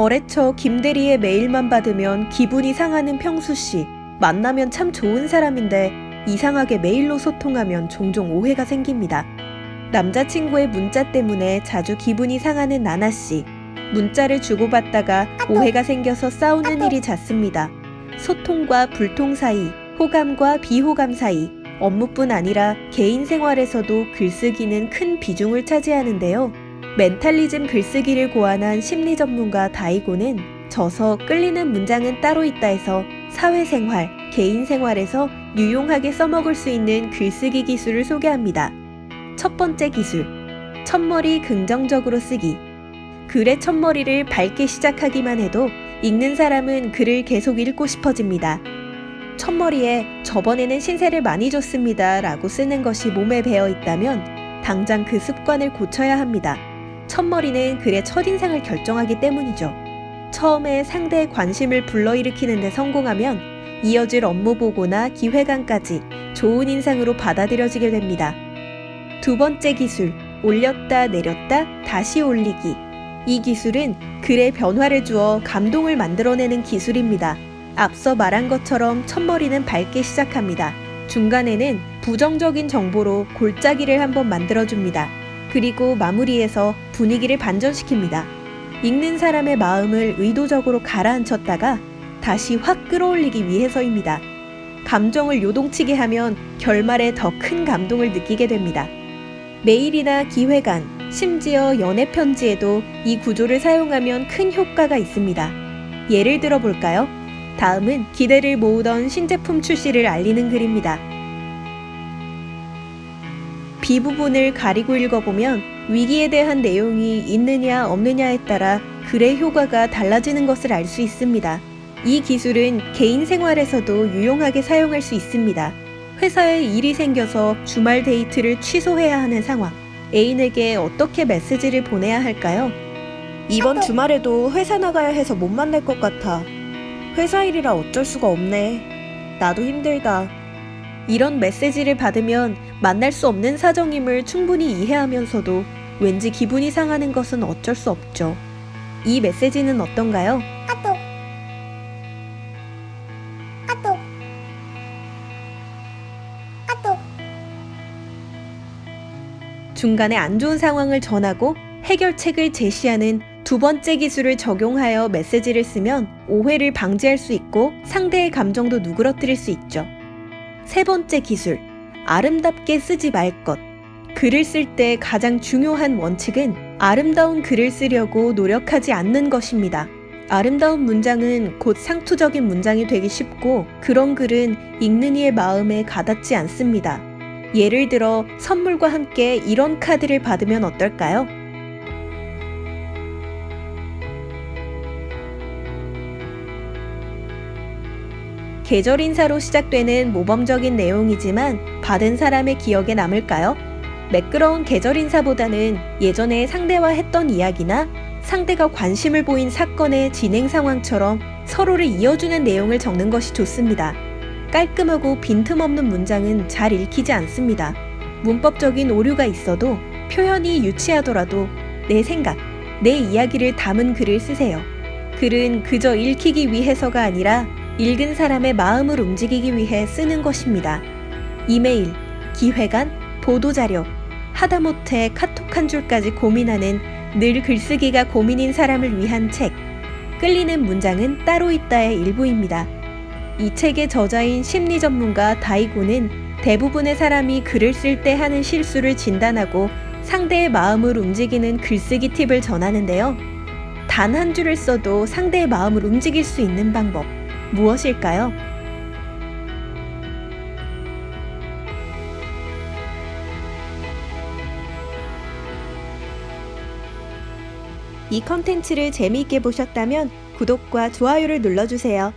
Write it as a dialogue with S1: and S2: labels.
S1: 거래처 김대리의 메일만 받으면 기분이 상하는 평수 씨. 만나면 참 좋은 사람인데 이상하게 메일로 소통하면 종종 오해가 생깁니다. 남자친구의 문자 때문에 자주 기분이 상하는 나나 씨. 문자를 주고받다가 오해가 생겨서 싸우는 일이 잦습니다. 소통과 불통 사이, 호감과 비호감 사이, 업무뿐 아니라 개인 생활에서도 글쓰기는 큰 비중을 차지하는데요. 멘탈리즘 글쓰기를 고안한 심리 전문가 다이고는 저서 끌리는 문장은 따로 있다 해서 사회생활, 개인 생활에서 유용하게 써먹을 수 있는 글쓰기 기술을 소개합니다. 첫 번째 기술. 첫머리 긍정적으로 쓰기. 글의 첫머리를 밝게 시작하기만 해도 읽는 사람은 글을 계속 읽고 싶어집니다. 첫머리에 저번에는 신세를 많이 줬습니다 라고 쓰는 것이 몸에 배어 있다면 당장 그 습관을 고쳐야 합니다. 첫머리는 글의 첫인상을 결정하기 때문이죠. 처음에 상대의 관심을 불러일으키는 데 성공하면 이어질 업무 보고나 기획안까지 좋은 인상으로 받아들여지게 됩니다. 두 번째 기술, 올렸다 내렸다 다시 올리기. 이 기술은 글에 변화를 주어 감동을 만들어내는 기술입니다. 앞서 말한 것처럼 첫머리는 밝게 시작합니다. 중간에는 부정적인 정보로 골짜기를 한번 만들어줍니다. 그리고 마무리해서 분위기를 반전시킵니다. 읽는 사람의 마음을 의도적으로 가라앉혔다가 다시 확 끌어올리기 위해서입니다. 감정을 요동치게 하면 결말에 더 큰 감동을 느끼게 됩니다. 메일이나 기획안, 심지어 연애 편지에도 이 구조를 사용하면 큰 효과가 있습니다. 예를 들어 볼까요? 다음은 기대를 모으던 신제품 출시를 알리는 글입니다. B 부분을 가리고 읽어보면 위기에 대한 내용이 있느냐 없느냐에 따라 글의 효과가 달라지는 것을 알 수 있습니다. 이 기술은 개인 생활에서도 유용하게 사용할 수 있습니다. 회사에 일이 생겨서 주말 데이트를 취소해야 하는 상황. 애인에게 어떻게 메시지를 보내야 할까요? 이번 주말에도 회사 나가야 해서 못 만날 것 같아. 회사 일이라 어쩔 수가 없네. 나도 힘들다. 이런 메시지를 받으면 만날 수 없는 사정임을 충분히 이해하면서도 왠지 기분이 상하는 것은 어쩔 수 없죠. 이 메시지는 어떤가요? 중간에 안 좋은 상황을 전하고 해결책을 제시하는 두 번째 기술을 적용하여 메시지를 쓰면 오해를 방지할 수 있고 상대의 감정도 누그러뜨릴 수 있죠. 세 번째 기술, 아름답게 쓰지 말 것. 글을 쓸 때 가장 중요한 원칙은 아름다운 글을 쓰려고 노력하지 않는 것입니다. 아름다운 문장은 곧 상투적인 문장이 되기 쉽고 그런 글은 읽는 이의 마음에 가닿지 않습니다. 예를 들어 선물과 함께 이런 카드를 받으면 어떨까요? 계절 인사로 시작되는 모범적인 내용이지만 받은 사람의 기억에 남을까요? 매끄러운 계절 인사보다는 예전에 상대와 했던 이야기나 상대가 관심을 보인 사건의 진행 상황처럼 서로를 이어주는 내용을 적는 것이 좋습니다. 깔끔하고 빈틈없는 문장은 잘 읽히지 않습니다. 문법적인 오류가 있어도 표현이 유치하더라도 내 생각, 내 이야기를 담은 글을 쓰세요. 글은 그저 읽히기 위해서가 아니라 읽은 사람의 마음을 움직이기 위해 쓰는 것입니다. 이메일, 기획안, 보도자료, 하다못해 카톡 한 줄까지 고민하는 늘 글쓰기가 고민인 사람을 위한 책. 끌리는 문장은 따로 있다의 일부입니다. 이 책의 저자인 심리 전문가 다이고는 대부분의 사람이 글을 쓸 때 하는 실수를 진단하고 상대의 마음을 움직이는 글쓰기 팁을 전하는데요. 단 한 줄을 써도 상대의 마음을 움직일 수 있는 방법. 무엇일까요? 이 컨텐츠를 재미있게 보셨다면 구독과 좋아요를 눌러주세요.